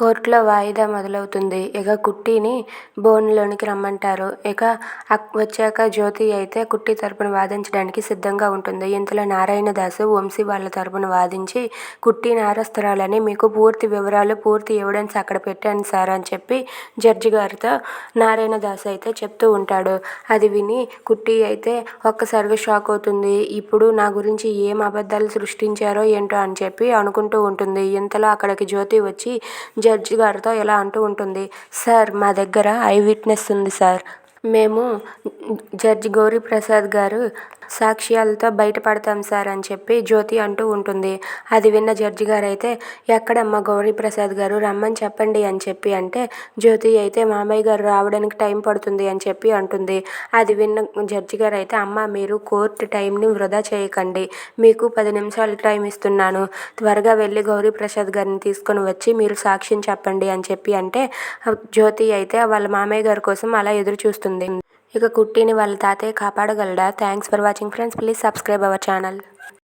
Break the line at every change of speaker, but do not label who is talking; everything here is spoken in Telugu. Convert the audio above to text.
కోర్టులో వాయిదా మొదలవుతుంది. ఇక కుట్టిని బోనులోనికి రమ్మంటారు. ఇక వచ్చాక జ్యోతి అయితే కుట్టి తరపున వాదించడానికి సిద్ధంగా ఉంటుంది. ఇంతలో నారాయణదాసు వంశీ వాళ్ళ తరపున వాదించి కుట్టి నేరస్తురాలని మీకు పూర్తి వివరాలు, పూర్తి ఎవిడెన్స్ అక్కడ పెట్టాను సార్ అని చెప్పి జడ్జి గారితో నారాయణదాస్ అయితే చెప్తూ ఉంటాడు. అది విని కుట్టి అయితే ఒక్కసారిగా షాక్ అవుతుంది. ఇప్పుడు నా గురించి ఏం అబద్ధాలు సృష్టించారో ఏంటో అని చెప్పి అనుకుంటూ ఉంటుంది. ఇంతలో అక్కడికి జ్యోతి వచ్చి జడ్జి గారితో ఇలా అంటూ ఉంటుంది. సార్ మా దగ్గర ఐ విట్నెస్ ఉంది సార్. మేము జడ్జి గౌరీప్రసాద్ గారు సాక్ష్యాలతో బయటపడతాం సార్ అని చెప్పి జ్యోతి అంటూ ఉంటుంది. అది విన్న జడ్జి గారైతే ఎక్కడమ్మా గౌరీప్రసాద్ గారు రమ్మని చెప్పండి అని చెప్పి అంటే జ్యోతి అయితే మామయ్య గారు రావడానికి టైం పడుతుంది అని చెప్పి అంటుంది. అది విన్న జడ్జి గారు అయితే అమ్మ మీరు కోర్టు టైంని వృధా చేయకండి. మీకు పది నిమిషాలు టైం ఇస్తున్నాను. త్వరగా వెళ్ళి గౌరీప్రసాద్ గారిని తీసుకొని వచ్చి మీరు సాక్ష్యం చెప్పండి అని చెప్పి అంటే జ్యోతి అయితే వాళ్ళ మామయ్య గారి కోసం అలా ఎదురు చూస్తుంది. ఇక కుట్టిన వాళ్ళ తాతయ్య కాపాడగలడా? Thanks for watching friends please subscribe our channel